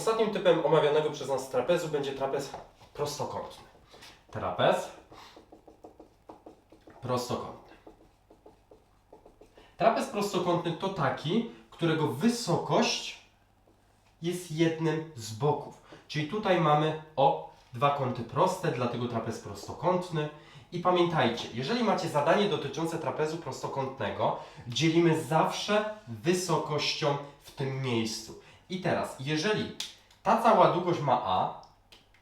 Ostatnim typem omawianego przez nas trapezu będzie trapez prostokątny. Trapez prostokątny. Trapez prostokątny to taki, którego wysokość jest jednym z boków. Czyli tutaj mamy o dwa kąty proste, dlatego trapez prostokątny. I pamiętajcie, jeżeli macie zadanie dotyczące trapezu prostokątnego, dzielimy zawsze wysokością w tym miejscu. I teraz, jeżeli ta cała długość ma A,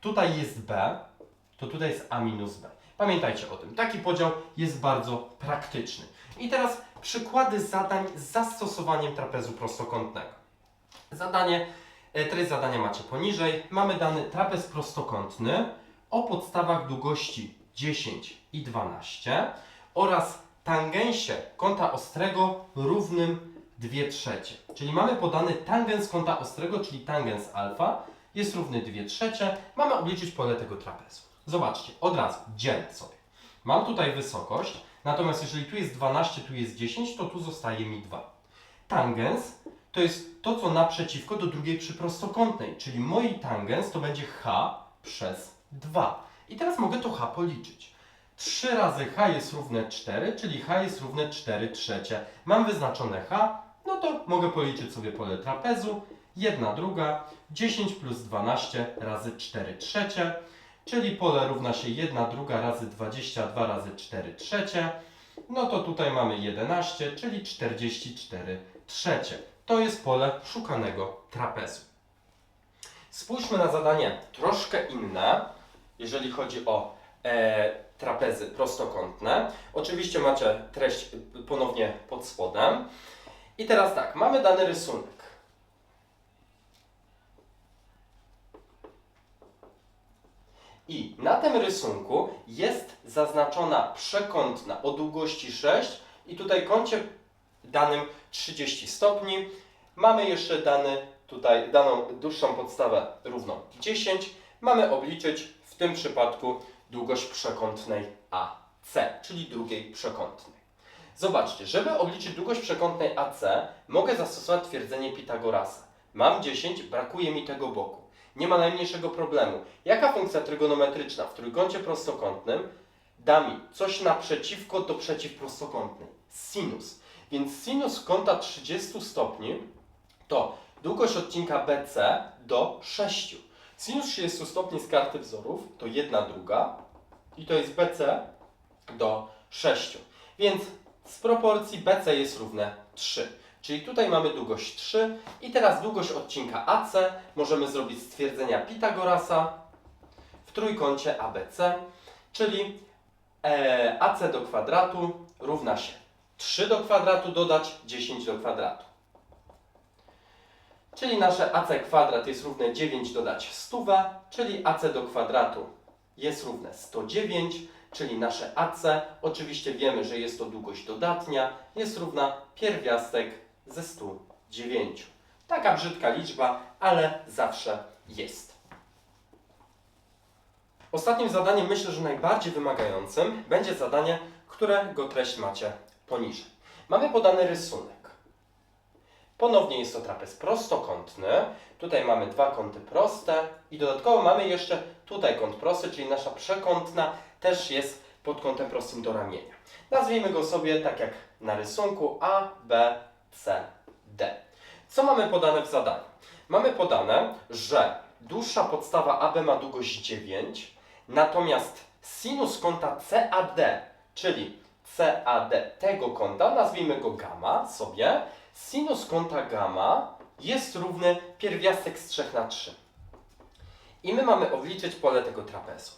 tutaj jest B, to tutaj jest A minus B. Pamiętajcie o tym. Taki podział jest bardzo praktyczny. I teraz przykłady zadań z zastosowaniem trapezu prostokątnego. Zadanie, e, treść zadania macie poniżej. Mamy dany trapez prostokątny o podstawach długości 10 i 12 oraz tangensie kąta ostrego równym 2 trzecie. Czyli mamy podany tangens kąta ostrego, czyli tangens alfa jest równy 2 trzecie. Mamy obliczyć pole tego trapezu. Zobaczcie, od razu dzielę sobie. Mam tutaj wysokość, natomiast jeżeli tu jest 12, tu jest 10, to tu zostaje mi 2. Tangens to jest to, co naprzeciwko do drugiej przyprostokątnej, czyli mój tangens to będzie h przez 2. I teraz mogę to h policzyć. 3 razy h jest równe 4, czyli h jest równe 4 trzecie. Mam wyznaczone h, no to mogę policzyć sobie pole trapezu. 1 druga, 10 plus 12 razy 4 trzecie, czyli pole równa się 1 druga razy 22 razy 4 trzecie. No to tutaj mamy 11, czyli 44 trzecie. To jest pole szukanego trapezu. Spójrzmy na zadanie troszkę inne, jeżeli chodzi o e, trapezy prostokątne. Oczywiście macie treść ponownie pod spodem. I teraz tak, mamy dany rysunek. I na tym rysunku jest zaznaczona przekątna o długości 6 i tutaj kącie danym 30 stopni. Mamy jeszcze dany tutaj daną dłuższą podstawę równą 10. Mamy obliczyć w tym przypadku długość przekątnej AC, czyli drugiej przekątnej. Zobaczcie, żeby obliczyć długość przekątnej AC, mogę zastosować twierdzenie Pitagorasa. Mam 10, brakuje mi tego boku. Nie ma najmniejszego problemu. Jaka funkcja trygonometryczna w trójkącie prostokątnym da mi coś naprzeciwko do przeciwprostokątnej? Sinus. Więc sinus kąta 30 stopni to długość odcinka BC do 6. Sinus 30 stopni z karty wzorów to 1 druga i to jest BC do 6. Więc z proporcji BC jest równe 3. Czyli tutaj mamy długość 3 i teraz długość odcinka AC możemy zrobić z twierdzenia Pitagorasa w trójkącie ABC, czyli e, AC do kwadratu równa się 3 do kwadratu dodać 10 do kwadratu. Czyli nasze AC kwadrat jest równe 9 dodać 100, czyli AC do kwadratu jest równe 109, czyli nasze AC, oczywiście wiemy, że jest to długość dodatnia, jest równa pierwiastek ze 109. Taka brzydka liczba, ale zawsze jest. Ostatnim zadaniem, myślę, że najbardziej wymagającym, będzie zadanie, którego treść macie poniżej. Mamy podany rysunek. Ponownie jest to trapez prostokątny. Tutaj mamy dwa kąty proste i dodatkowo mamy jeszcze tutaj kąt prosty, czyli nasza przekątna też jest pod kątem prostym do ramienia. Nazwijmy go sobie tak jak na rysunku A, B, C, D. Co mamy podane w zadaniu? Mamy podane, że dłuższa podstawa AB ma długość 9, natomiast sinus kąta CAD, czyli CAD tego kąta, nazwijmy go gamma sobie, sinus kąta gamma jest równy pierwiastek z 3 na 3. I my mamy obliczyć pole tego trapezu.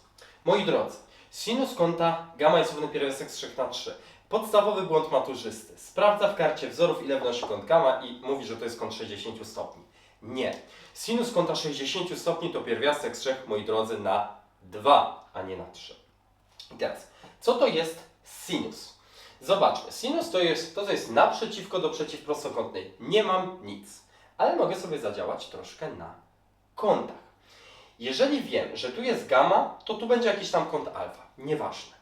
Moi drodzy, sinus kąta gamma jest równy pierwiastek z 3 na 3. Podstawowy błąd maturzysty. Sprawdza w karcie wzorów, ile wynosi kąt gamma i mówi, że to jest kąt 60 stopni. Nie. Sinus kąta 60 stopni to pierwiastek z 3, moi drodzy, na 2, a nie na 3. I teraz, co to jest sinus? Zobaczmy, sinus to jest to, co jest naprzeciwko do przeciwprostokątnej. Nie mam nic, ale mogę sobie zadziałać troszkę na kątach. Jeżeli wiem, że tu jest gamma, to tu będzie jakiś tam kąt alfa. Nieważne.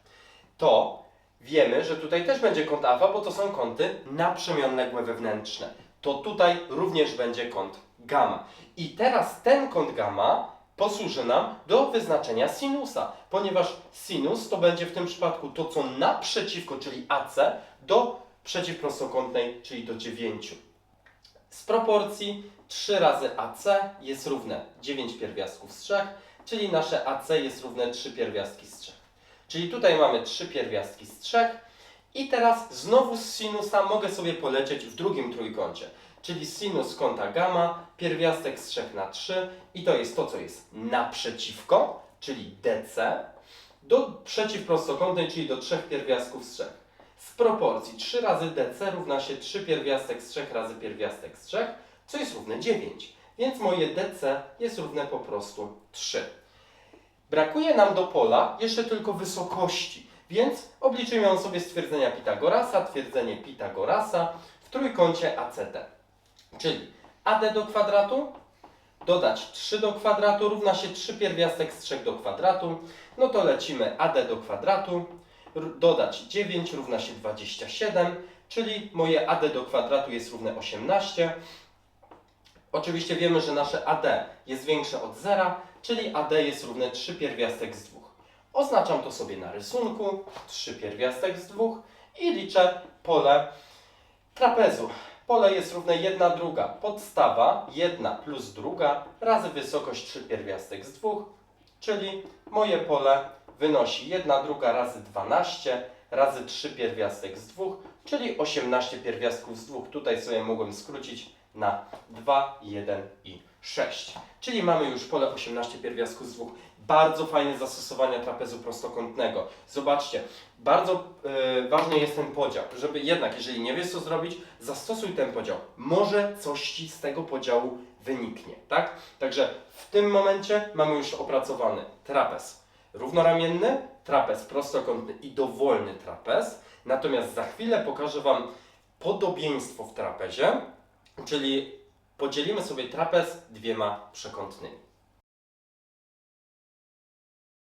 To wiemy, że tutaj też będzie kąt alfa, bo to są kąty naprzemienległe wewnętrzne. To tutaj również będzie kąt gamma. I teraz ten kąt gamma posłuży nam do wyznaczenia sinusa, ponieważ sinus to będzie w tym przypadku to, co naprzeciwko, czyli AC, do przeciwprostokątnej, czyli do 9. Z proporcji 3 razy AC jest równe 9 pierwiastków z 3, czyli nasze AC jest równe 3 pierwiastki z 3. Czyli tutaj mamy 3 pierwiastki z 3 i teraz znowu z sinusa mogę sobie polecieć w drugim trójkącie. Czyli sinus kąta gamma, pierwiastek z 3 na 3 i to jest to, co jest naprzeciwko, czyli DC, do przeciwprostokątnej, czyli do 3 pierwiastków z 3. Z proporcji 3 razy DC równa się 3 pierwiastek z 3 razy pierwiastek z 3, co jest równe 9. Więc moje DC jest równe po prostu 3. Brakuje nam do pola jeszcze tylko wysokości, więc obliczymy ją sobie z twierdzenia Pitagorasa, twierdzenie Pitagorasa w trójkącie ACT. Czyli AD do kwadratu dodać 3 do kwadratu równa się 3 pierwiastek z 3 do kwadratu. No to lecimy AD do kwadratu, dodać 9 równa się 27, czyli moje AD do kwadratu jest równe 18. Oczywiście wiemy, że nasze AD jest większe od zera, czyli AD jest równe 3 pierwiastek z 2. Oznaczam to sobie na rysunku, 3 pierwiastek z 2 i liczę pole trapezu. Pole jest równe 1 druga. Podstawa 1 plus druga razy wysokość 3 pierwiastek z 2, czyli moje pole wynosi 1 druga razy 12 razy 3 pierwiastek z 2, czyli 18 pierwiastków z 2. Tutaj sobie mogłem skrócić na 2, 1 i 6. Czyli mamy już pole 18 pierwiastków z 2. Bardzo fajne zastosowania trapezu prostokątnego. Zobaczcie, bardzo e, ważny jest ten podział, żeby jednak, jeżeli nie wiesz co zrobić, zastosuj ten podział. Może coś Ci z tego podziału wyniknie, tak? Także w tym momencie mamy już opracowany trapez równoramienny, trapez prostokątny i dowolny trapez. Natomiast za chwilę pokażę Wam podobieństwo w trapezie, czyli podzielimy sobie trapez dwiema przekątnymi.